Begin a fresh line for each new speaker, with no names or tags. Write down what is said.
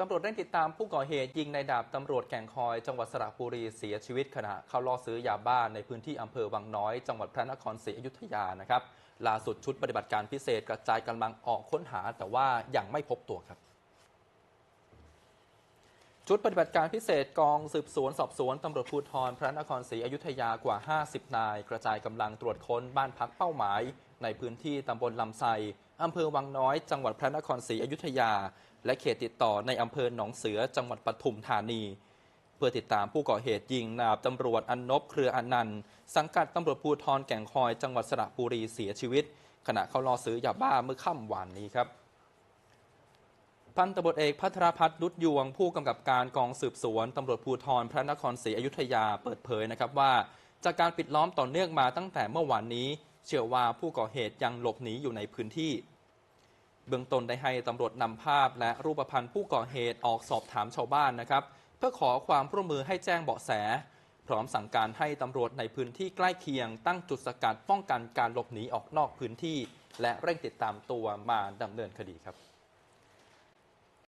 ตำรวจได้ติดตามผู้ก่อเหตุยิงในดาบตำรวจแก่งคอย จังหวัดสระบุรีเสียชีวิตขณะเข้าล่อซื้อยาบ้าในพื้นที่อำเภอวังน้อย จังหวัดพระนครศรีอยุธยานะครับล่าสุดชุดปฏิบัติการพิเศษกระจายกำลังออกค้นหาแต่ว่ายังไม่พบตัวครับ ชุดปฏิบัติการพิเศษกองสืบสวนสอบสวนตำรวจภูธรพระนครศรีอยุธยากว่า 50 นาย กระจายกำลังตรวจค้นบ้านพักเป้าหมาย ในพื้นที่ตำบลลำไซอำเภอวังน้อย จังหวัดพระนครศรีอยุธยา และเขตติดต่อในอำเภอหนองเสือจังหวัดปทุมธานี เพื่อติดตามผู้ก่อเหตุยิงนาบตำรวจอันนบเครืออนันต์สังกัดตำรวจภูธรแก่งคอย จังหวัดสระบุรีเสียชีวิต ขณะเขาล่อซื้อยาบ้าเมื่อค่ำวานนี้ครับ พันตำรวจเอกพัทรพัฒน์นุชยวง ผู้กำกับการกองสืบสวนตำรวจภูธรพระนครศรีอยุธยาเปิดเผยนะครับว่า จากการปิดล้อมต่อเนื่องมาตั้งแต่เมื่อวานนี้ เชื่อว่าผู้ก่อเหตุยังหลบหนีอยู่ในพื้นที่ เบื้องต้นได้ให้ตำรวจนำภาพและรูปพรรณผู้ก่อเหตุออกสอบถามชาวบ้านนะครับ เพื่อขอความร่วมมือให้แจ้งเบาะแส พร้อมสั่งการให้ตำรวจในพื้นที่ใกล้เคียง ตั้งจุดสกัดป้องกันการหลบหนีออกนอกพื้นที่ และเร่งติดตามตัวมาดำเนินคดีครับ